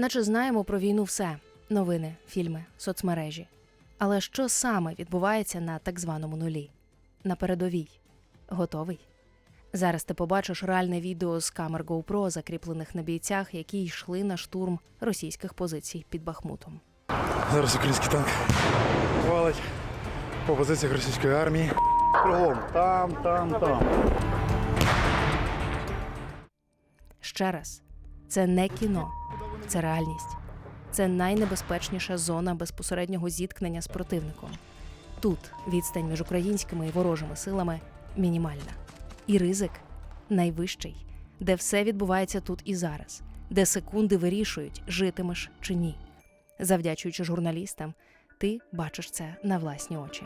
Наче знаємо про війну все: новини, фільми, соцмережі. Але що саме відбувається на так званому нулі? На передовій? Готовий? Зараз ти побачиш реальне відео з камер GoPro, закріплених на бійцях, які йшли на штурм російських позицій під Бахмутом. Зараз український танк валить по позиціях російської армії. Кругом. Там, там, там. Ще раз, це не кіно, це реальність. Це найнебезпечніша зона безпосереднього зіткнення з противником. Тут відстань між українськими і ворожими силами мінімальна. І ризик найвищий, де все відбувається тут і зараз, де секунди вирішують, житимеш чи ні. Завдячуючи журналістам, ти бачиш це на власні очі.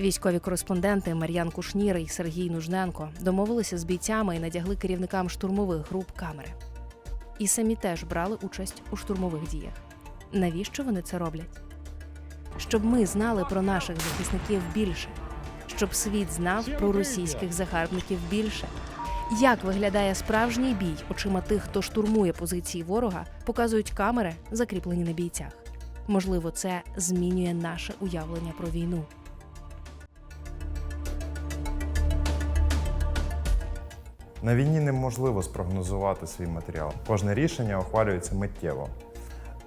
Військові кореспонденти Мар'ян Кушнір і Сергій Нужненко домовилися з бійцями і надягли керівникам штурмових груп камери. І самі теж брали участь у штурмових діях. Навіщо вони це роблять? Щоб ми знали про наших захисників більше, щоб світ знав про російських загарбників більше. Як виглядає справжній бій очима тих, хто штурмує позиції ворога, показують камери, закріплені на бійцях. Можливо, це змінює наше уявлення про війну. На війні неможливо спрогнозувати свій матеріал. Кожне рішення ухвалюється миттєво.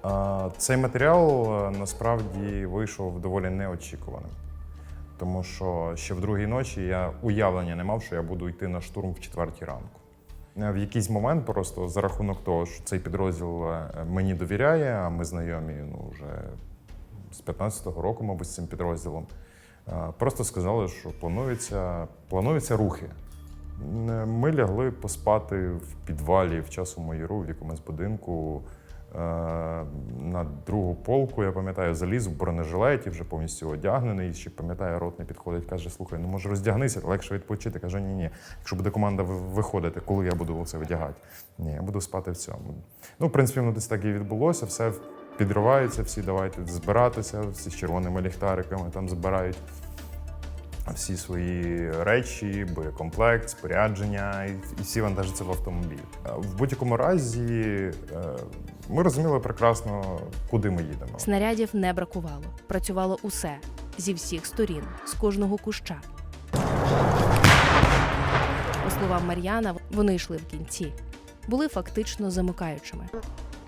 Е, Цей матеріал е, насправді вийшов доволі неочікуваним, тому що ще в другій ночі я уявлення не мав, що я буду йти на штурм в четвертій ранку. Е, В якийсь момент, просто за рахунок того, що цей підрозділ мені довіряє, а ми знайомі ну, вже з 15-го року, мабуть, з цим підрозділом, просто сказали, що плануються, плануються рухи. Е, Ми лягли поспати в підвалі в часу яру в якомусь будинку. Е, На другу полку, я пам'ятаю, заліз в бронежилеті, вже повністю одягнений. Ще пам'ятаю, ротний підходить, каже: слухай, ну може роздягнися, легше відпочити. Каже, ні, ні. Якщо буде команда виходити, коли я буду це одягати? Ні, я буду спати в цьому. Ну, в принципі, воно десь так і відбулося. Все підривається, всі давайте збиратися, всі з червоними ліхтариками там збирають всі свої речі, боєкомплект, спорядження, і, всі вантажаться в автомобіль. Е, В будь-якому разі е, ми розуміли прекрасно, куди ми їдемо. Снарядів не бракувало. Працювало усе зі всіх сторін, з кожного куща. По словам Мар'яна, вони йшли в кінці, були фактично замикаючими.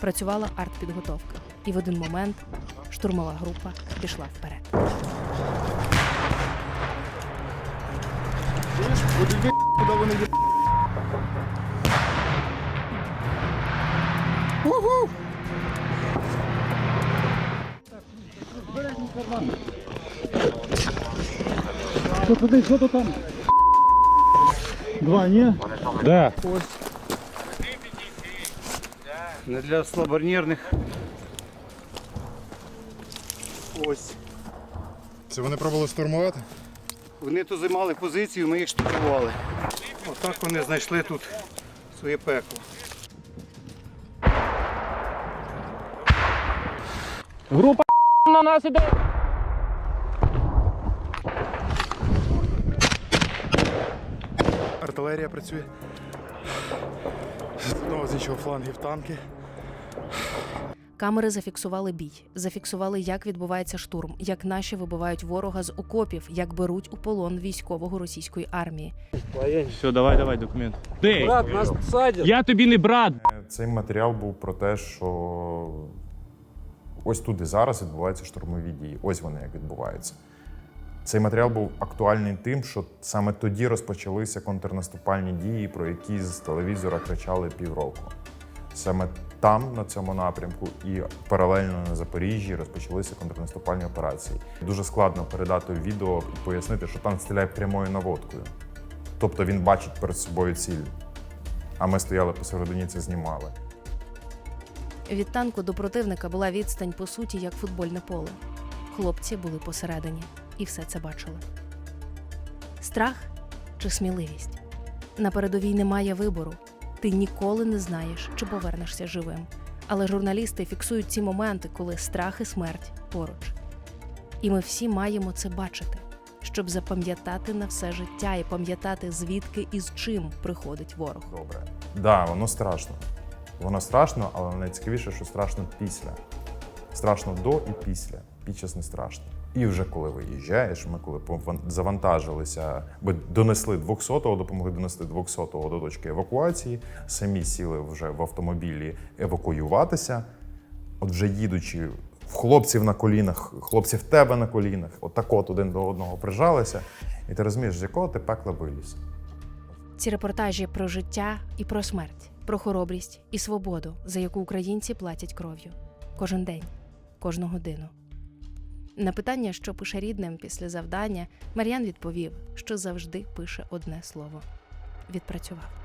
Працювала артпідготовка, і в один момент штурмова група пішла вперед. Чуєш? Куди ви- куди вони їдуть? Що туди, що то там? Два, ні? Да. Не для слабонервних. Ось. Це вони пробували штурмувати? Вони тут займали позицію, ми їх штурмували. Отак вони знайшли тут своє пекло. Група на нас іде. Артилерія працює. Знову з іншого флангів танки. Камери зафіксували бій, зафіксували, як відбувається штурм, як наші вибивають ворога з окопів, як беруть у полон військового російської армії. Все, давай, давай, документ. Де? Брат, нас садять. Я тобі не брат. Е, Цей матеріал був про те, що ось тут і зараз відбуваються штурмові дії. Ось вони як відбуваються. Цей матеріал був актуальний тим, що саме тоді розпочалися контрнаступальні дії, про які з телевізора кричали півроку. Саме там, на цьому напрямку, і паралельно на Запоріжжі розпочалися контрнаступальні операції. Дуже складно передати відео і пояснити, що танк стріляє прямою наводкою. Тобто він бачить перед собою ціль. А ми стояли посередині, це знімали. Від танку до противника була відстань, по суті, як футбольне поле. Хлопці були посередині і все це бачили. Страх чи сміливість? На передовій немає вибору. Ти ніколи не знаєш, чи повернешся живим. Але журналісти фіксують ці моменти, коли страх і смерть поруч. І ми всі маємо це бачити, щоб запам'ятати на все життя і пам'ятати, звідки і з чим приходить ворог. Добре. Да, воно страшно. Воно страшно, але найцікавіше, що страшно після. Страшно до і після. Під час не страшно. І вже коли виїжджаєш, ми коли завантажилися, бо донесли 200-го, допомогли донести 200-го до точки евакуації, самі сіли вже в автомобілі евакуюватися. От вже їдучи в хлопців на колінах, хлопці в тебе на колінах, отак от один до одного прижалися, і ти розумієш, з якого ти пекла виліз. Ці репортажі про життя і про смерть, про хоробрість і свободу, за яку українці платять кров'ю. Кожен день, кожну годину. На питання, що пише рідним після завдання, Мар'ян відповів, що завжди пише одне слово: відпрацював.